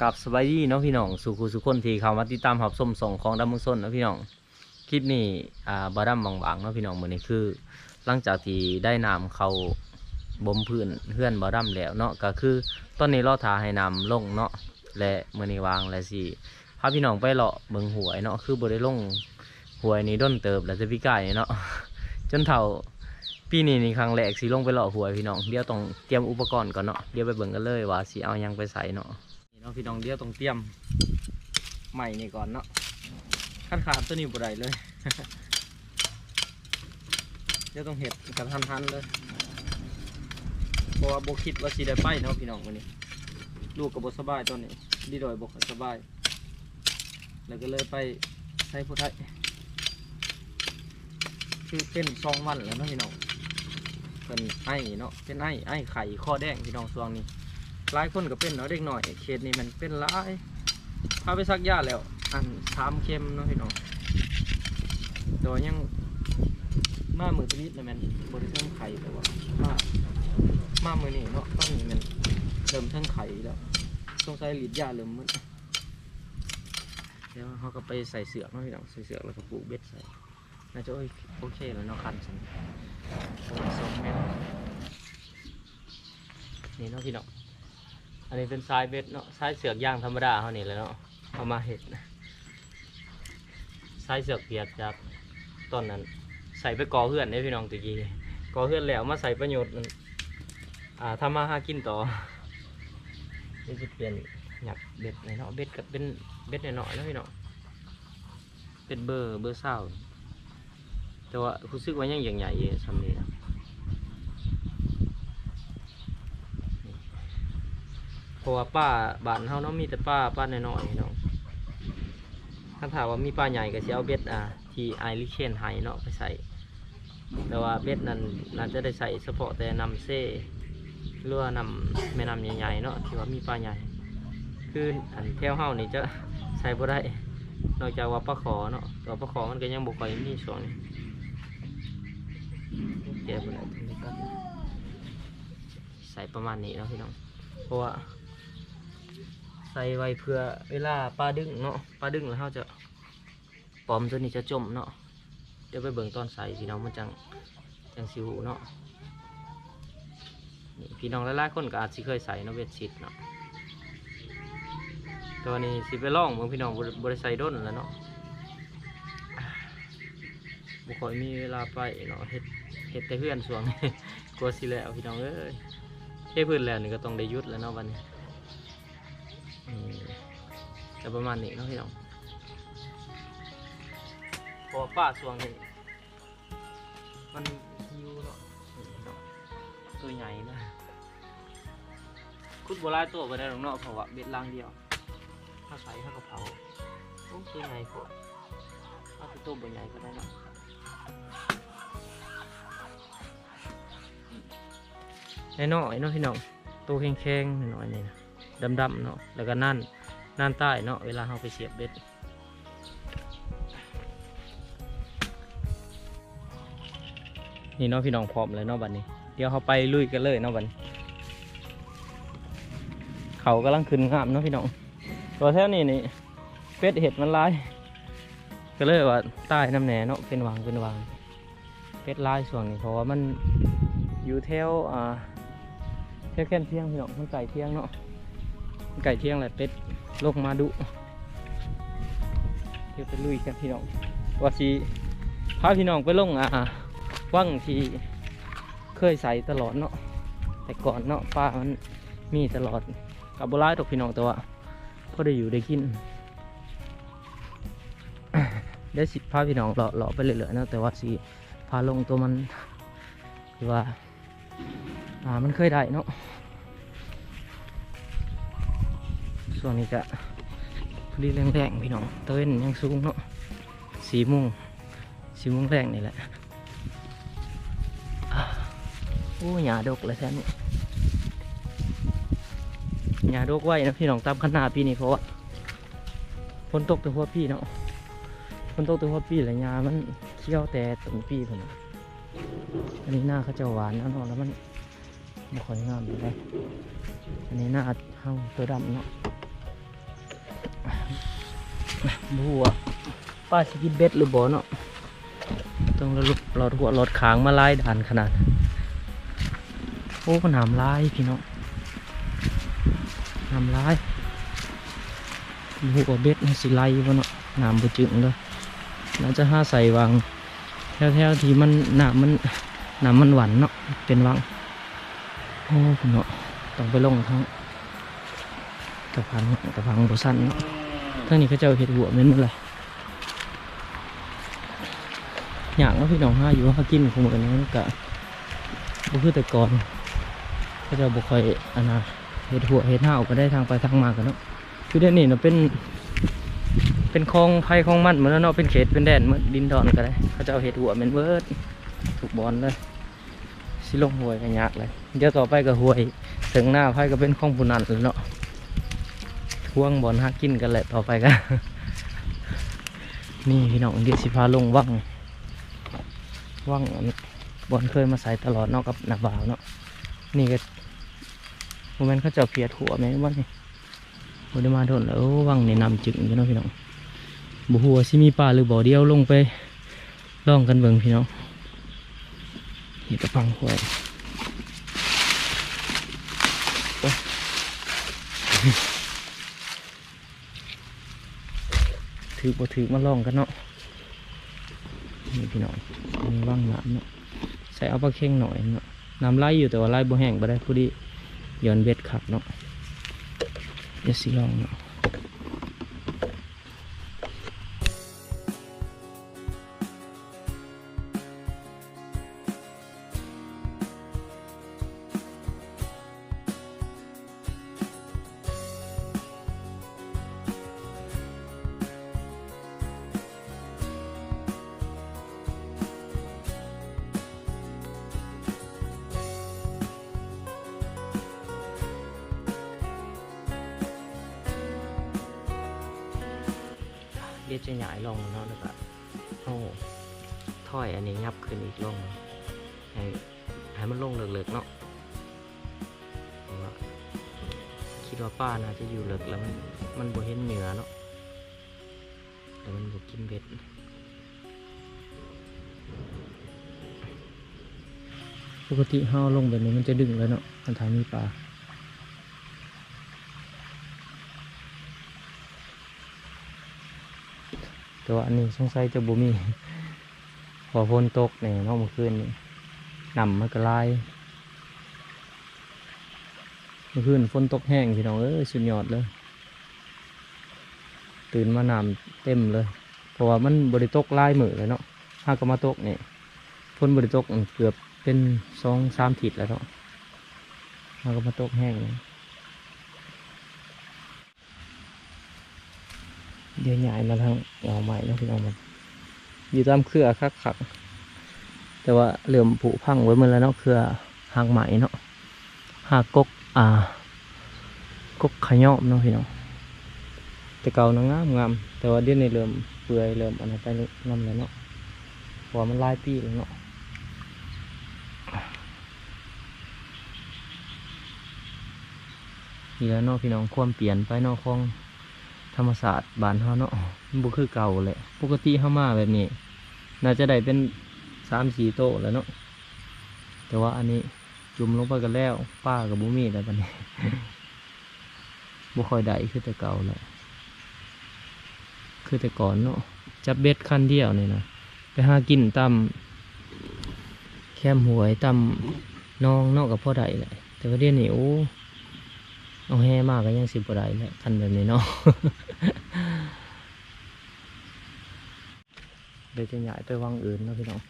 กับสบายดีเนาะพี่น้องสุขุสุคนที่เข้ามาติดตามหับส้มส่งของดำเมืองส้นเนาะพี่น้องคลิปนี้อ่าบาดัมบางๆเนาะพี่น้องมือนี้คือ หลังจากที่ได้น้ำเขาบ่มพื้นเฮือนบาดัมแล้วเนาะก็คือตอนนี้รอทาให้น้ำลงเนาะและมือนี้วางและสิพาพี่น้องไปเลาะเบิ่งหวยเนาะคือบ่ได้ลงหวยนี้ด้นเติบแล้วจะพี่กายเนาะจนเท่าปีนี้นี่ครั้งแรกสิลงไปเลาะหวยพี่น้องเดี๋ยวต้องเตรียมอุปกรณ์ก่อนเนาะเดี๋ยวไปเบิ่งกันเลยว่าสิเอายังไปใส่เนาะ เนาะพี่น้องเดียวต้องเตรียมใหม่นี่ก่อนเนาะขั้นขาดตัวนี้บ่ได้เลย เดี๋ยวต้องเห็ดกันทันทันๆเลยเพราะว่าโบคิดว่าสีได้ไปเนาะพี่น้องวันนี้ ลูกกับบสบายตอนนี้ดีดอยบกสบาย แล้วก็เลยไปใช้ผู้ไทยคือเป็นสองวันแล้วเนาะพี่น้องเป็นไอ้เนาะเป็นไอ้ไอ้ไข่ข้อแดงพี่น้องช่วงนี้ หลายคนก็เป็นเนาะเด็กหน่อยเขตนี้มันเป็นหลายพาไปซักยาแล้ว อันสามเข็มเนาะพี่น้องโดยยังมามือตนิดเลยแมันบริเทิงไข่แต่ว่ามามามือนี่เนาะตอนนี้มันเริ่มเทิงไข่แล้วต้องใส่ลิดยาเริ่มมึนเดี๋ยวเขาก็ไปใส่เสือกเนาะพี่น้องใส่เสือกแล้วก็ปลูกเบ็ดใส่น่าจะโอเคโอเคแล้วเนาะคันสันสองเมตรนี่เนาะพี่น้อง อันนี้เป็นทรายเบ็ดเนาะทรายเสือกย่างธรรมดาเขานี่แหละเนาะเอามาเห็ดทรายเสือกเปียกจากต้นนั้น ใส่ไปกอเพื่อนได้พี่น้องตะกี้กอเพื่อนแล้วมาใส่ประโยชน์มันอ่าทำมาหากินต่อนี่จะเปลี่ยนหยักเบ็ดหนเนาะเบ็ดกับเป็นเบ็ดหน่อยๆเนาะพี่น้องเป็นเบอร์เบอร์เศร้าแต่ว่ารู้สึกว่ายังอย่างใหญ่อยู่ทำนี้นะ เพราะว่าป้าบ้านเฮาเนาะมีแต่ป้าป้าน้อยๆเนาะถ้าถามว่ามีป้าใหญ่ก็สิเอาเบ็ดอ่าที่ไอริเชนไฮเนาะไปใส่แต่ว่าเบ็ดนั้นน่าจะได้ใส่เฉพาะแต่นำเซ่หรือว่านำแม่นำใหญ่ๆเนาะที่ว่ามีปลาใหญ่คืออันแถวเฮานี่จะใส่บ่ได้ นอกจากว่าปลาขอเนาะตัวปลาขอมันก็ยังบ่ค่อยมีช่วงนี้แกบ่ได้ตรงใส่ประมาณนี้เนาะพี่น้องเพราะว่า ใส่ไว้เพื่อเวลาปลาดึงเนาะปลาดึงแล้วเขาจะปอมตัวนี้จะจมเนาะเดี๋ยวไปเบิ่งตอนใส่พี่น้องมันจังจังสิหูเนาะพี่น้องหลายๆคนก็อาจสิเคยใส่เนาะเวทชิดเนาะตัวนี้สิไปล่องเบิ่งพี่น้องบริใสด้นแล้วเนาะบุคอยมีเวลาไปเนาะเฮ็ดเฮ็ดแต่เพื่อนสวงกลัวสิแล้วพี่น้องเอ้ยเทพื้นแล้วนี่ก็ต้องได้ยุดแล้วเนาะวันนี้ จะประมาณนี้เนาะพี่น้องเพอป้าสวงนี่มันหิวเนาะนี่พี่น้องตัวใหญ่นะคุดโบราณตัวไปได้หรอกเนาะเพราะว่าเบ็ดลางเดียว ถ้าใส่ถ้ากระเพราโอ้ตัวใหญ่กว่าถ้าเป็นตัวใบใหญ่ก็ได้เนาะน้อยๆเนาะพี่น้องตัวแข็งๆน้อยๆนี่นะ ดำๆเนาะแล้วก็นั่นนั่นใต้เนาะเวลาเราไปเสียบเบ็ดนี่เนาะพี่น้องพร้อมเลยเนาะบัดนี้ เดี๋ยวเขาไปลุยกันเลยเนาะบัดนี้เขากำลังขึ้นงามเนาะพี่น้องตัวแถวนี้นี่เป็ดเห็ดมันร้ายก็เลยว่าใต้น้ำแหน่เนาะเป็นวางเป็นวางเป็ดลายส่วนนี้เพราะว่ามันอยู่แถวอ่าเที่แค่เที่ยงพี่น้องมันไก่เที่ยงเนาะ ไก่เที่ยงแหละเป็ดลงมาดุเดี๋ยวไปลุยกันพี่น้องว่าสีพาพี่น้องไปลงอ่าว่างที่เคยใส่ตลอดเนาะแต่ก่อนเนาะป้ามันมีตลอดกับโบราณตกพี่น้องแต่ว่าพอได้อยู่ได้กินได้สิพาพี่น้องเลาะเลาะไปเรื่อยๆเนาะแต่ว่าสีพาลงตัวมันคือว่าอ่ามันเคยได้เนาะ ส่วนนี้ก็พอดีแรงๆพี่น้องตะเวนยังสูงเนาะสีโมุงสีโมุงแรงนี่แหละโอ้หยาดกเลยแท้นี่หยาดกไว้นะพี่น้องตามขนาดปีนี้เพราะว่าฝนตกแต่หัวพี่เนาะฝนตกแต่หัวพี่แหละหยามันเขี้ยวแต่ต้นปีผมน่ะอันนี้หน้าเขาจะหวานแล้วเนาะแล้วมันบ่ค่อยงามเลยอันนี้หน้าเฮาตัวดำเนาะ บัวป้าสิกินเบ็ดหรือบ่เนาะต้องรถรถหัวรถค้างมาไล่ด่านขนาด โอ้มันามลายพี่น้องหามลายบัวเบ็ดนี่สิไล่บ่เนาะน้ำบ่จึงเลยน่าจะห้าใส่วางแถวๆที่มันน้ำมันน้ำมันหวานเนาะเป็นวังโอ้พี่น้องต้องไปลงทั้งกระพังกระพังบ่สั้นเนาะ ทั้งนี้เขาเจ้าเห็ดหัวเหม็นหมดเลยอย่างว่าพี่น้องห้าอยู่ห้ากินคงเหมือนนั้นกะบ่คือแต่ก่อนเขาเจ้าบ่ค่อยอันนะเห็ดหัวเห็ดห้าวก็ได้ทางไปทางมากันเนาะคือเดี๋ยวนี้เนาะเป็น เป็นคลองไผ่คลองมันเหมือนเนาะเป็นเขตเป็นแดนเหมือนดินดอนก็ได้เขาเจ้าเห็ดหัวเหม็นเบิร์ดถูกบอลเลยสิลงหวยกันยากเลย เดี๋ยวต่อไปก็หวยถึงหน้าไผ่ก็เป็นของผู้นั้นเลยเนาะ ท่วงบอลหากินกันแหละต่อไปกันนี่พี่น้องเดี๋ยวสิพาลงว่างว่างบอลเคยมาใส่ตลอดเนอกกับหนาบ่าวเนาะนี่ก็โมเมนต์เขาเจะเพียดหัวไหมว่านี่บไดมาโดนแล้วว่างในนำจึงอยู่เนาะพี่น้องบุหัวสิมีปลาหรือบ่อเดียวลงไปล่องกันเบิ่งพี่น้องเห็ดกระพังหวย ถือบ่ถือมาลองกันเนาะนี่พี่น้องมีว่างน้ำเนาะใส่เอาปลาเข่งหน่อยเนาะน้ำไหลอยู่แต่ว่าไหลบ่แห้งบ่ได้ผู้ดีย้อนเบ็ดขับเนาะเดี๋ยวสิลองเนาะ เจะหยายลงเนาะแล้วก็เอาถ้อยอันนี้ยับขึ้นอีกลงให้ให้มันลงเลิกๆเนาะเพราะว่าคิดว่าป้าน่าจะอยู่เลิกแล้วมันมันบ่เห็นเหนือเนาะแต่มันบ่กินเบ็ดปกติห้าลงแบบนี้มันจะดึงเลยเนาะมันทางมีปลา แต่ว่าอันนี้สงสัยจะบ่มีพอฝนตกเนี่ยเนาะเมื่อคืนนี่น้ำมันก็ลายเมื่อคืนฝนตกแห้งพี่น้องเอ้ยสุดยอดเลย ตื่นมาน้ำเต็มเลย เพราะว่ามันบริตกลายมือเลยเนาะถ้าก็มาตกเนี่ยฝนบริตกเกือบเป็นสองสามถิดแล้วเนาะถ้าก็มาตกแห้งเลย เดี๋ยวย้ายมาทางเงาใหม่แล้วพี่น้องมันอยู่ตามเครือคักคักแต่ว่าเหลื่อมผุพังไว้หมดแล้วเนาะเครือหางใหม่เนาะหากกกอ่ากกขย่อมเนาะพี่น้องแต่เก่านะงามงามแต่ว่าเดี๋ยวนี้เริ่มเปื่อยเริ่มอันนั้นไปนำแล้วเนาะเพราะว่ามันลายปีแล้วเนาะนี่แหล้วเนาะพี่น้องความเปลี่ยนไปเนาะของ ธรรมศาสตร์บ้านเฮาเนาะมันบ่คือเก่าเลยปกติเฮามาแบบนี้ น่าจะได้เป็นสามสี่โต๊ะแล้วเนาะ แต่ว่าอันนี้จุ่มลงไปกันแล้ว ป้ากับบุมีแล้วบัดนี้บ่ค่อยได้คือแต่เก่าเลยคือแต่ก่อนเนาะ จับเบ็ดคันเดียวนี่นะไปหากินตาแคมหวยตาน้องเนอกกับพ่อใดแหละแต่ว่าเดี๋ยวนี้โอ้ เอาแห่มากก็ยังสิบ่ได้แหละคันแบบนี้เนาะเดี๋ยวจะย้ายไปวังอื่นเนาะพี่น้อง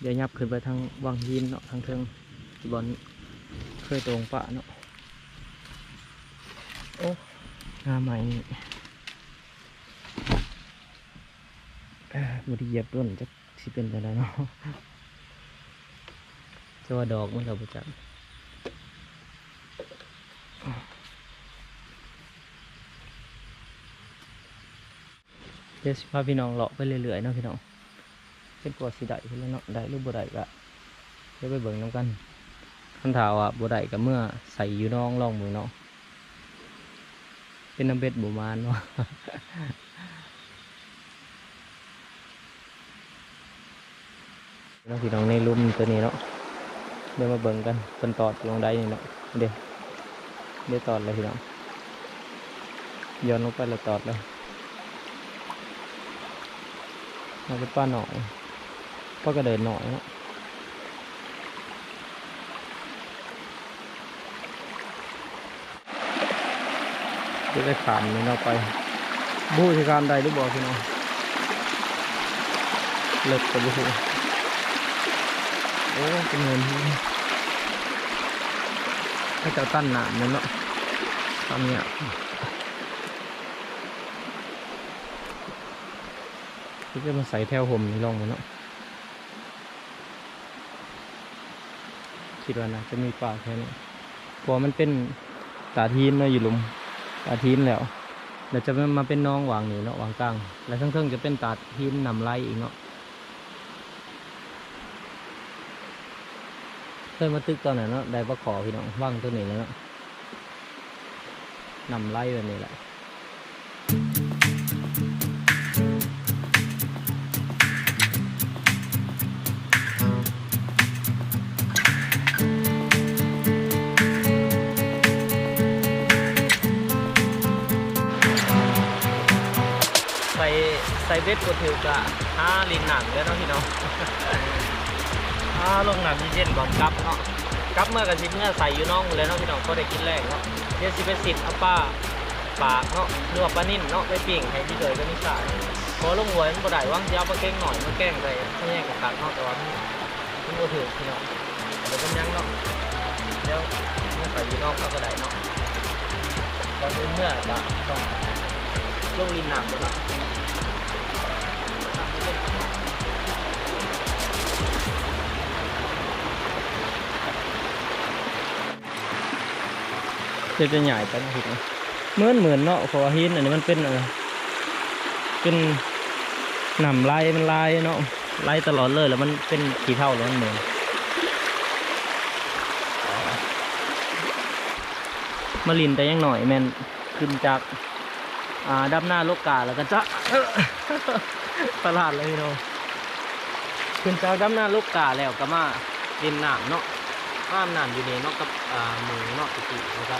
เดี๋ยวยับขึ้นไปทางวังหินเนาะทางเทิงที่บอลเคยตรงปะเนาะโอ้งาใหม่นี่บไดีเหยียบต้นจะสิเป็นไปได้เนาะจะว่าดอกมันเราประจัก เดี๋ยวสิพาพี่น้องเลาะไปเรื่อยๆเนาะพี่น้องเป็นกว่าสิได้เพิ่นแหล้วเนาะได้รือบ่ได้ก็เดี๋ยวไปเบิ่งน้ำกันคันถามว่าบ่ได้ก็เมื่อใส่อยู่น้องลองมือเนาะเป็นน้ำเบ็ดบุมานวะน้องพี่น้องในลุ่มตัวนี้เนาะเดี๋ยวมาเบิ่งกันเป็นตอดองใดนี่เนาะเดี๋ยวเดี๋ยวตอดเลยพี่น้องย้อนลงไปแล้วตอดเลย มาเป็นป้าหน่อยป้ากระเดินหน่อยเนาะจะได้ขามนี่เนาะไปบูชการใดหรือบอกพี่น้องเลิกกับบูโอ้เป็นเงินที่ให้เจ้าตั้นหนามนั่นเนาะทำเนี่ย ที่จะมาใส่แถวผมนี่ลองมันเนาะคิดว่านะจะมีป่าแค่นี้พราะมันเป็นตาทีนเนาะอยู่หลุมตาทีนแล้วเดี๋ยวจะมาเป็นน้องวางนี่เนาะวางกลาง แล้วข้งๆจะเป็นตาทีนนำไล่อีกเนาะเคยมาตึกตอนไหนนเนาะได้ปลาขอพี่น้องว่างตัวนี้แล้วเนาะนำไล่แบบนี้แหละ เบ็ดกดถือกะห้าลินหนังแล้วเนาะพี่น้องอ่าลงน้ำเย็นๆก่อนกลับเนาะกลับเมื่อกันสิเมื่อใส่อยู่น้องเลยเนาะพี่น้องก็ได้กินแรกเนาะเดี๋ยวสิไปสิบเอาป้าปากเนาะหรือว่าปลานิ่นเนาะไปปิ่งให้พี่เดยก็นิสัยพอลงหวยมันบ่ได้ว่างสิเยาวมาแกล้งหน่อยมาแกล้งไปไม่แย่งกับตักเนาะแต่ว่ามันมันบ่ถือพี่น้องเดี๋ยวก็ยังเนาะเดี๋ยวเมื่อใส่อยู่นอกก็ได้เนาะตอนนี้เมื่อก็ต้อง ลงลินน้ำเลยเนาะจะจะใหญ่ไปนะพี่นะเหมือนเหมือนเนาะเพอหินอันนี้มันเป็นอะไรเป็นหนำลายมันลายเนาะลายตลอดเลยแล้วมันเป็นขี้เท่าแล้วมันเหมือนมาลินแต่ยังหน่อยแมนขึ้นจาก อ่าดับหน้าโลกกาแล้วก็จะประหลาดเลยเนาะขึ้นจากดับหน้าโลกกาแล้วก็มาเล่นน้ำเนาะห้ามหนามอยู่นี่เนาะกับอ่าหมูเนาะปกติแล้วก็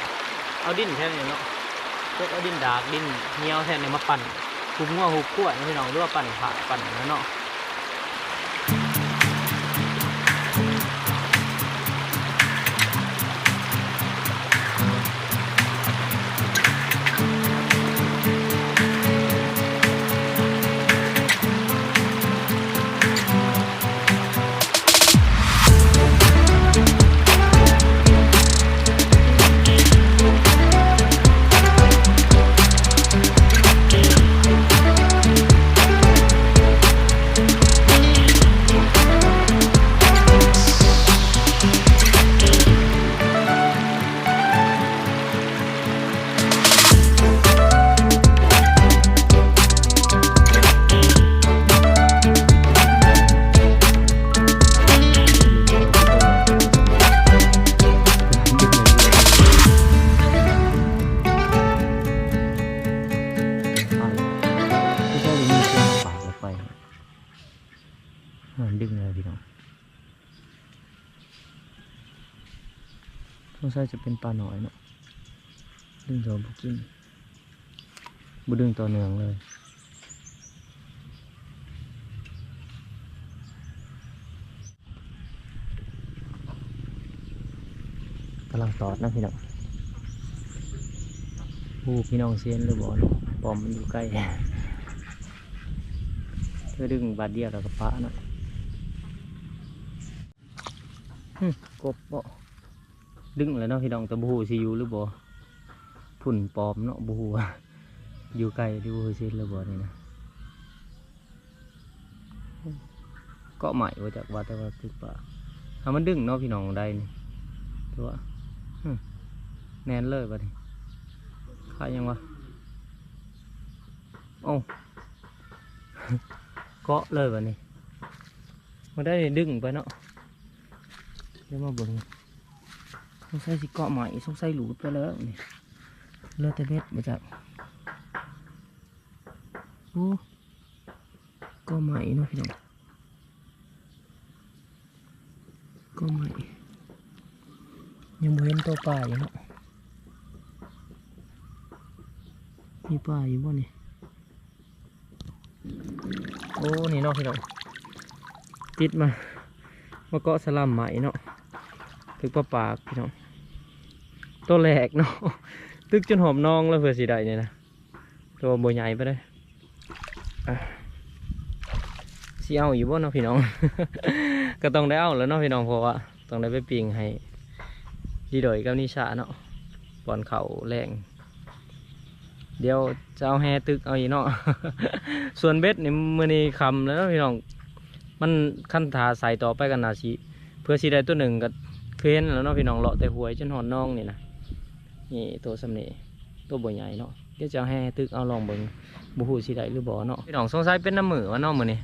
เอาดินแท่นี้เนาะพวกเอาดินดากดินเหนียวแท่นี้มาปั่นคุมงัวหุบขวดนะพี่น้องหรือว่าปั่นผ่าปั่นนั่นเนาะ สงสัยจะเป็นปลาหน่อยเนาะดึงตัวบุกินบุดึงตัวเนืองเลยกำลังตอดนะพี่น้องผู้พี่น้องเซียนหรือบ่เนาะปอมมันอยู่ใกล้เพื่อดึงบาดเดียวแล้วก็ปะเนาะหึกบบ่ ดึงแล้วเนาะพี่น้องต่บฮูสิอยู่หรือบ่พุ่นปอมเนาะบฮูว่าอยู่ไกลที่บฮูเซียนหรือบ่นี่นะเกาะใหม่ว่าจากว่าแต่ว่าตึกป่าถ้ามันดึงเนาะพี่น้องได้นี่ตัวแนนเลยบัดนี้ขายยังวะโอ้เกาะเลยบัดนี้มาได้ดึงไปเนาะเดี๋ยวมาเบิ่ง สงสัยสิเกาะใหม่สงสัยหลุดไปแล้วนี่เลือดแต่เม็ดมาจากอ้ก็ใหม่เนาะพี่น้องก็ใหม่ยังบ่เห็นตัวปลาอยู่เนาะมีปลาอยู่บ่นี่โอ้นี่เนาะพี่น้องติดมามาเกาะสลัมใหม่เนาะ ถึกปลาปากพี่น้องตัวแรกเนาะตึกจนหอมนองแล้วเพื่อสีใดเนี่ยนะตัวโบใหญ่ไปเลยอะสิเอาอยู่บ่เนาะพี่น้อง ก็ต้องได้เอาแล้วเนาะพี่น้องเพราะว่าต้องได้ไปปิงให้ดีโดยกับนิชาเนาะปอนเขาแรงเดี๋ยวจะเอาแฮตึกเอาอีเนาะ ส่วนเบ็ดนี่มือนี้คำแล้วพี่น้อง มันขั้นถาใส่ต่อไปกันนาชีเพื่อสีได้ตัวหนึ่งก็เคย เห็นแล้วเนาะพี่น้องเลาะแต่หวยจนหอนน้องนี่นะนี่ตัวสำเนีตัวบ่ใหญ่เนาะเดี๋ยวจะให้ตึกเอาลองเบิ่งบูฮูสิได้หรือบ่เนาะพี่น้องสงสัยเป็นน้ำมือวะเนาะมือนี้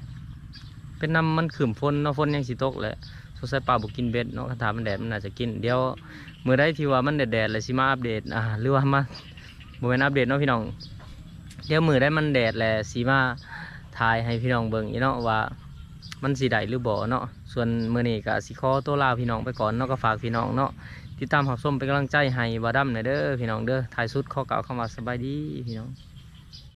เป็นน้ำมันขืมฝนเนาะฝนยังสิตกแหละสงสัยปลาบ่กินเบ็ดเนาะคันถามมันแดดมันน่าจจะกินเดี๋ยวมือใดที่ว่ามันแดดๆแล้วสิมาอัปเดตอ่าหรือว่ามาบ่แม่นอัปเดตเนาะพี่น้องเดี๋ยวมือใดมันแดดแหล้วสิมาถ่ายให้พี่น้องเบิ่งอีเนาะว่ามันสิได้หรือบ่เนาะ ส่วนเมื่อนี้ก็สิขอตัวลาพี่น้องไปก่อนเนาะก็ฝากพี่น้องเนาะติดตามหับส้มเป็นกำลังใจให้บาดัมหน่อยเด้อพี่น้องเด้อท้ายสุดข้อกล่าวคำว่าสบายดีพี่น้อง